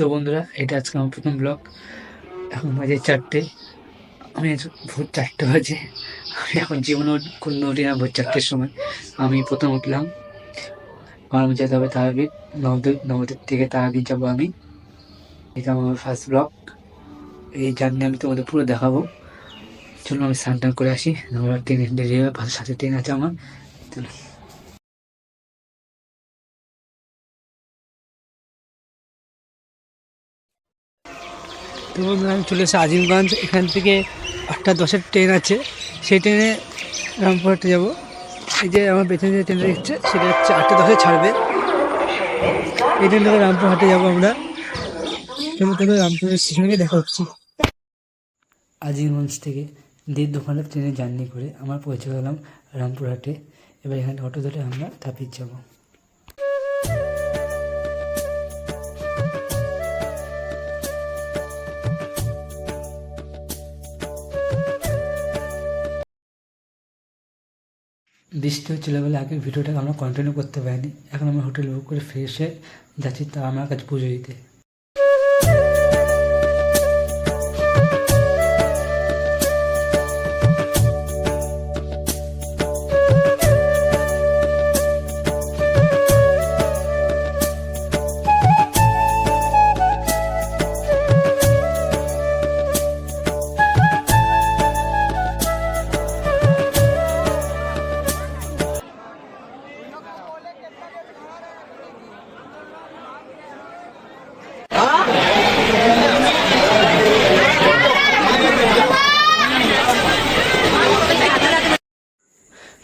তো বন্ধুরা, এটা আজকে আমার প্রথম ব্লগ এখন বাজে চারটে। আমি ভোর চারটে বাজে। আমি এখন জীবনে কোনো উঠি না ভোর চারটের সময়। আমি প্রথম উঠলাম। আমার যেতে হবে তারাবীর নবদ্বীপ নবদ্বীপ থেকে তারাবীর যাব আমি। এটা আমার ফার্স্ট ব্লগ এই জার্নি আমি তোমাদের পুরো দেখাবো। চলো আমি স্নান টান করে আসি। আমরা ট্রেনে দেরি হবে সাথে ট্রেন আছে আমার। তো বন্ধুরা আমি চলে এসে আজিমগঞ্জ। এখান থেকে আটটা দশের ট্রেন আছে। সেই ট্রেনে রামপুরহাটে যাব। এই যে আমার পেছনে যে ট্রেনটা দেখছে সেটা হচ্ছে আটটা দশে ছাড়বে। এই ট্রেন থেকে রামপুরহাটে যাব আমরা। তবে রামপুরের স্টেশনে দেখা হচ্ছে। আজিমগঞ্জ থেকে দেড় দু ঘণ্টা ট্রেনে জার্নি করে আমরা পৌঁছে গেলাম রামপুরহাটে। এবার এখানে অটো ধরে আমরা তাপির যাব। বৃষ্টি হচ্ছিল বলে আগে ভিডিওটাকে আমরা কন্টিনিউ করতে পারিনি। এখন আমরা হোটেল বুক করে ফিরে এসে যাচ্ছি, তা আমার কাছে পুজো দিতে।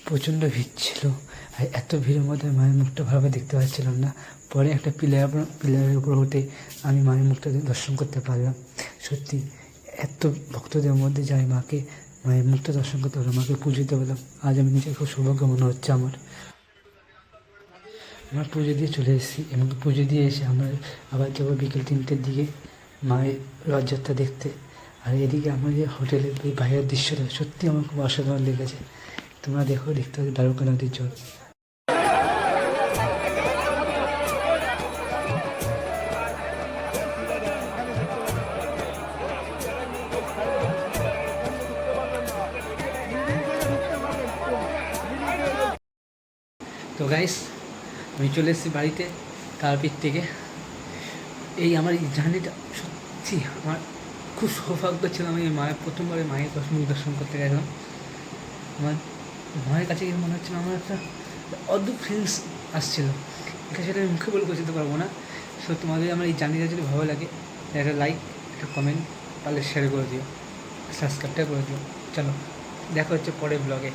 প্রচণ্ড ভিড় ছিল। আর এত ভিড়ের মধ্যে মায়ের মুখটা ভালোভাবে দেখতে পাচ্ছিলাম না। পরে একটা পিলার পিলারের উপর উঠে আমি মায়ের মুখটা দর্শন করতে পারলাম। সত্যি, এত ভক্তদের মধ্যে যাই মাকে, মায়ের মুখটা দর্শন করতে পারলাম, মাকে পুজো দিতে পারলাম, আজ আমি নিজেকে খুব সৌভাগ্য মনে হচ্ছে আমার। আমরা পুজো দিয়ে চলে এসেছি এবং পুজো দিয়ে এসে আমরা আবার যাব বিকেল তিনটের দিকে মায়ের রথযাত্রা দেখতে। আর এদিকে আমাদের হোটেলের বাইরের দৃশ্যটা সত্যি আমার খুব অসাধারণ লেগেছে। তোমরা দেখো, দেখতে পাচ্ছি দ্বারকা নদীর জল তো গাইস আমি চলে এসেছি বাড়িতে, তারপীঠ থেকে। এই আমার এই জার্নিটা সত্যি আমার খুব সৌভাগ্য ছিল। আমি মায়ের প্রথমবারে মায়ের দর্শন দর্শন করতে গেলাম আমার মায়ের কাছে গিয়ে মনে হচ্ছিল আমার একটা অদ্ভুত ফিলিংস আসছিল। এটা সেটা আমি মুখে বলে বোঝাতে পারব না। সো তোমাদের আমার এই জার্নিটা যদি ভালো লাগে, একটা লাইক একটা কমেন্ট তাহলে শেয়ার করে দিও সাবস্ক্রাইবটা করে দিও। চলো, দেখা হচ্ছে পরের ব্লগে